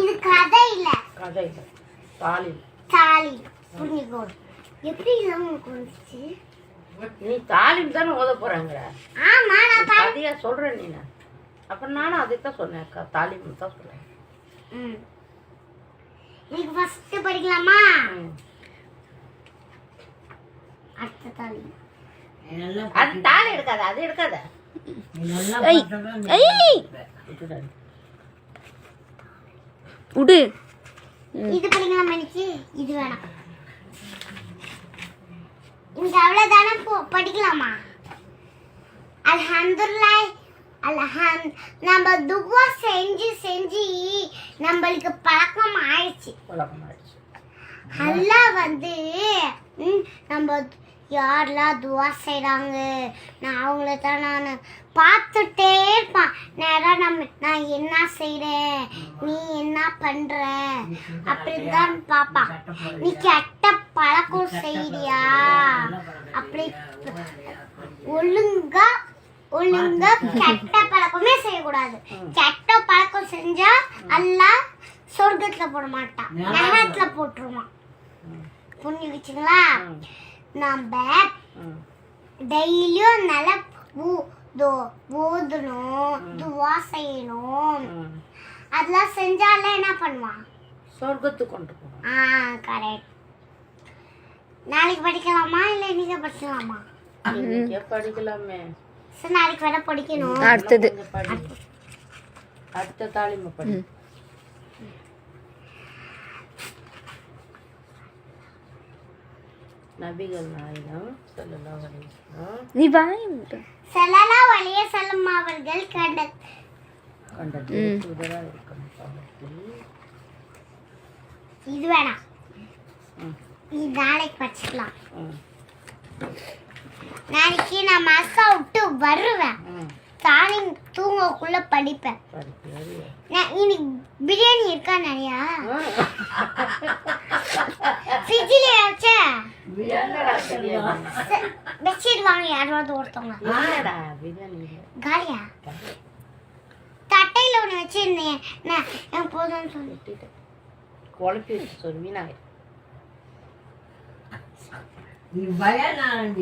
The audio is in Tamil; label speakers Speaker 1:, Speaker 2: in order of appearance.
Speaker 1: இது கதை இல்ல
Speaker 2: கதை இல்லை தாலி
Speaker 1: தாலி புரிஞ்சுக்கோ எப்படி இல்லாம வந்துச்சு?
Speaker 2: நீ தாலிம் தானே ஓத போறாங்கிற.
Speaker 1: ஆமா நான்
Speaker 2: கதையா சொல்றேன் நீ அப்புறம் நானும் அதை தான் சொன்னேன் அக்கா. தாலிம் தான் சொன்னேன்.
Speaker 1: ம். இன்னைக்கு ஃபர்ஸ்ட் படிக்கலாமா. அடுத்த தாலி
Speaker 2: அது தாலி எடுக்காத அது எடுக்காத. விட்டுடு.
Speaker 3: விடு
Speaker 1: இது படிக்கலாமா இன்னைக்கு இது வேணாம். இந்த அவ்வளவுதானே போ படிக்கலாமா? அல்ஹம்துலில்லாஹ் அல்ஹம் நம்ம துவா செஞ்சு செஞ்சு நம்மளுக்கு பழக்கம் ஆயிடுச்சு
Speaker 2: பழக்கமாயிடுச்சு.
Speaker 1: அல்லாஹ் வந்து நம்ம யாரெல்லாம் துவா செய்கிறாங்க நான் அவங்கள தான் நான் பார்த்துட்டே இருப்பான். நேராக நம்ம நான் என்ன செய்கிறேன் நீ என்ன பண்ணுற அப்படிதான் பாப்பா நீ கெட்ட பழக்கம் செய்கிறியா அப்படி ஒழுங்கா ஒழுங்கா கெட்ட பழக்கமே செய்யக்கூடாது. கெட்ட பழக்கம் செஞ்சா எல்லாம் சொர்க்கத்துல போட மாட்டான். நகரத்தில் போட்டுருவான். புண்ணி
Speaker 2: வச்சுங்களா
Speaker 1: நம்ம
Speaker 2: ம்.
Speaker 1: டெய்லியும் நல்லா ஊ- தோ- ஓதணும் துவா செய்யணும். அதெல்லாம் செஞ்சாலே என்ன பண்ணுவான்?
Speaker 2: சொர்க்கத்துக்கு கொண்டு போகணும்
Speaker 1: ஆ கரெக்ட் நாளைக்கு படிக்கலாமா இல்லை இன்னைக்கு படிக்கலாமா?
Speaker 2: படிக்கலாமே.
Speaker 1: சரி நாளைக்கு வேணா படிக்கணும்.
Speaker 3: அடுத்தது.
Speaker 2: அடுத்த தாலிமை படி. நபிகள் நாயகம். ஸல்லல்லாஹு அலைஹி வஸல்லம்.
Speaker 3: நீ வாய் மூடு.
Speaker 1: செல்லலா வழிய செல்லும் அவர்கள் கண்ட
Speaker 2: கண்ட தூதராக இருக்கணும்
Speaker 1: இது வேணாம். இது நாளைக்கு படிச்சுக்கலாம்.
Speaker 2: ம்.
Speaker 1: நாளைக்கு நான் மசா விட்டு வருவேன். தானி தூங்கக்குள்ள படிப்பேன். நான் இன்னைக்கு பிரியாணி இருக்கா நிறையா ஃப்ரிட்ஜில்
Speaker 2: பிரியாணி
Speaker 1: வச்சிடுவாங்க யாராவது ஒருத்தவங்க. காலியா? தட்டையில் ஒன்று வச்சிருந்தேன். நான் என் போதும்னு சொல்லி
Speaker 2: வெட்டிட்டேன் குழப்பி சொல்லி வீணாக
Speaker 4: நீ பயம் நான்